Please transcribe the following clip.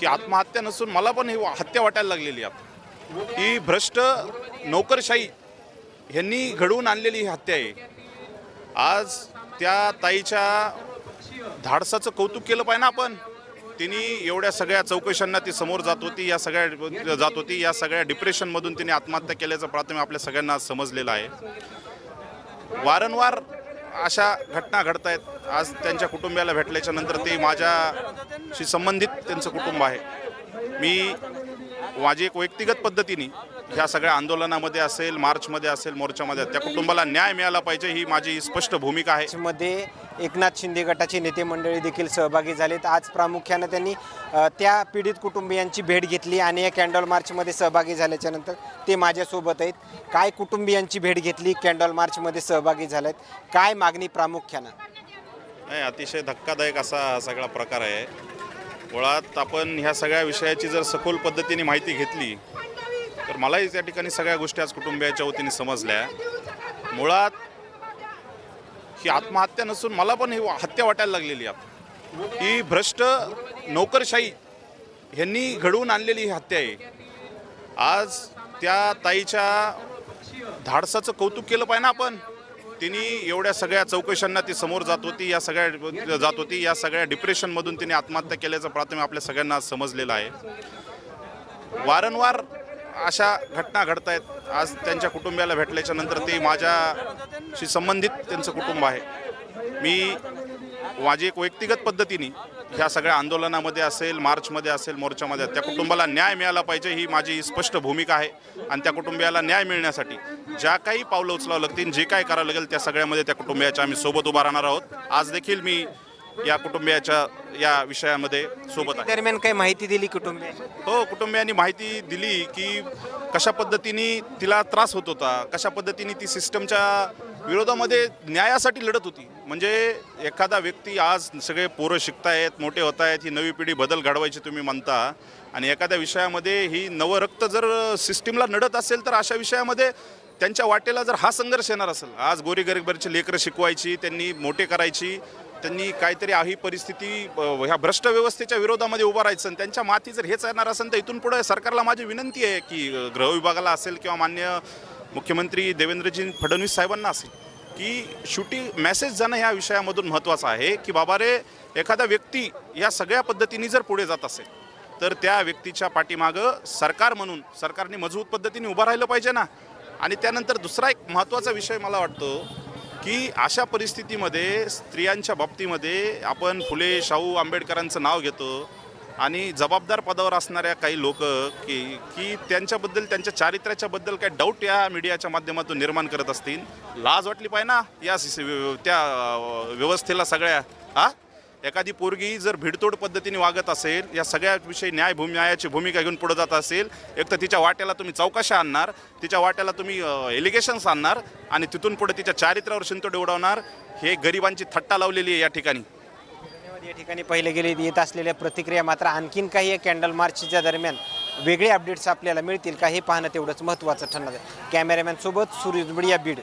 ही आत्महत्या नसून मला पण ही हत्या वाटायला लागलेली आहे ही भ्रष्ट नोकरशाही ह्यांनी घडवून आणलेली ही हत्या आहे. आज त्या ताईच्या धाडसाचं कौतुक केलं पाहिजे ना आपण. तिने एवढ्या सगळ्या चौकशांना ती समोर जात होती या सगळ्या जात होती या सगळ्या डिप्रेशनमधून तिने आत्महत्या केल्याचं प्राथमिक आपल्या सगळ्यांना समजलेलं आहे. वारंवार अशा घटना घडत आहेत. आज त्यांच्या कुटुंबियाला भेटल्याच्या नंतर ते माझ्याशी संबंधित त्यांचं कुटुंब आहे. मी माझी एक व्यक्तिगत पद्धतीने ह्या सगळ्या आंदोलनामध्ये असेल मार्चमध्ये असेल मोर्चामध्ये त्या कुटुंबाला न्याय मिळाला पाहिजे ही माझी स्पष्ट भूमिका आहे. मध्ये एकनाथ शिंदे गटाचे नेते मंडळी देखील सहभागी झालेत. आज प्रामुख्यानं त्यांनी त्या पीडित कुटुंबियांची भेट घेतली आणि या कॅन्डल मार्चमध्ये सहभागी झाल्याच्यानंतर ते माझ्यासोबत आहेत. काय कुटुंबियांची भेट घेतली कॅन्डल मार्चमध्ये सहभागी झाल्यात काय मागणी प्रामुख्यानं? नाही अतिशय धक्कादायक असा सगळा प्रकार आहे. मुळात आपण ह्या सगळ्या विषयाची जर सखोल पद्धतीने माहिती घेतली तर मलाही त्या ठिकाणी सगळ्या गोष्टी आज कुटुंबियाच्या वतीने समजल्या. मुळात ही आत्महत्या नसून मला पण ही हत्या वाटायला लागलेली आहे. ही भ्रष्ट नोकरशाही ह्यांनी घडवून आणलेली ही हत्या आहे. आज त्या ताईच्या धाडसाचं कौतुक केलं पाहिजे ना आपण. तिने एवढ्या सगळ्या चौकशांना ती समोर जात होती या सगळ्या जात होती या सगळ्या डिप्रेशनमधून तिने आत्महत्या केल्याचं प्राथमिक आपल्या सगळ्यांना समजलेलं आहे. वारंवार अशा घटना घडत आहेत आज त्यांच्या कुटुंबियाला भेटल्याच्या नंतर ते माझ्याशी संबंधित त्यांचं कुटुंब आहे. मी माझी एक व्यक्तिगत पद्धतीने ह्या सगळ्या आंदोलनामध्ये असेल मार्चमध्ये असेल मोर्चामध्ये त्या कुटुंबाला न्याय मिळाला पाहिजे ही माझी स्पष्ट भूमिका आहे. आणि त्या कुटुंबियाला न्याय मिळण्यासाठी ज्या काही पावलं उचलावं लागतील जे काय करावं लागेल त्या सगळ्यामध्ये त्या कुटुंबियाच्या आम्ही सोबत उभा राहणार आहोत. आज देखील मी या कुटुंबियाच्या या विषयामध्ये सोबत आहे. दरम्यान काही माहिती दिली कुटुंबीय हो कुटुंबियांनी माहिती दिली की कशा पद्धतीने तिला त्रास होत होता कशा पद्धतीने ती सिस्टमच्या विरोधामध्ये न्यायासाठी लढत होती. म्हणजे एखादा व्यक्ती आज सगळे पोरं शिकतायत मोठे होत आहेत ही नवी पिढी बदल घडवायची तुम्ही म्हणता आणि एखाद्या विषयामध्ये ही नवं रक्त जर सिस्टीमला नडत असेल तर अशा विषयामध्ये त्यांच्या वाटेला जर हा संघर्ष येणार असेल आज गोरी गरिबांची लेकरं शिकवायची त्यांनी मोठे करायची त्यांनी काहीतरी ही परिस्थिती ह्या भ्रष्ट व्यवस्थेच्या विरोधामध्ये उभं राहायचं आणि त्यांच्या माती जर हेच येणार असेल तर इथून पुढे सरकारला माझी विनंती आहे की अ, गृह विभागाला असेल किंवा मान्य मुख्यमंत्री देवेंद्रजी फडणवीस साहेबांना असेल की शेवटी मेसेज जाणं ह्या विषयामधून महत्त्वाचं आहे की बाबा रे एखादा व्यक्ती या सगळ्या पद्धतीने जर पुढे जात असेल तर त्या व्यक्तीच्या पाठीमागं सरकार म्हणून सरकारने मजबूत पद्धतीने उभं राहिलं पाहिजे ना. आणि त्यानंतर दुसरा एक महत्त्वाचा विषय मला वाटतो की अशा परिस्थितीमध्ये स्त्रियांच्या बाबतीमध्ये आपण फुले शाहू आंबेडकरांचं नाव घेतो आणि जबाबदार पदावर असणाऱ्या काही लोक की की त्यांच्याबद्दल त्यांच्या चारित्र्याच्याबद्दल काही डाऊट या मीडियाच्या माध्यमातून निर्माण करत असतील. लाज वाटली पाहिजे ना या त्या व्यवस्थेला सगळ्या हा? एखादी पोरगी जर भिडतोड पद्धतीने वागत असेल या सगळ्या विषयी न्याय भूमी न्यायाची भूमिका घेऊन पुढे जात असेल एक तर तिच्या वाट्याला तुम्ही चौकशा आणणार तिच्या वाट्याला तुम्ही एलिगेशन्स आणणार आणि तिथून पुढे तिच्या चारित्र्यावर शिंतोड उडवणार हे गरिबांची थट्टा लावलेली आहे या ठिकाणी. धन्यवाद. या ठिकाणी पहिले गेले येत असलेल्या प्रतिक्रिया मात्र आणखीन काही या कॅन्डल मार्चच्या दरम्यान वेगळे अपडेट्स आपल्याला मिळतील का हे पाहणं तेवढंच महत्त्वाचं ठरणार आहे. कॅमेरामॅन सोबत सूर्य बीड.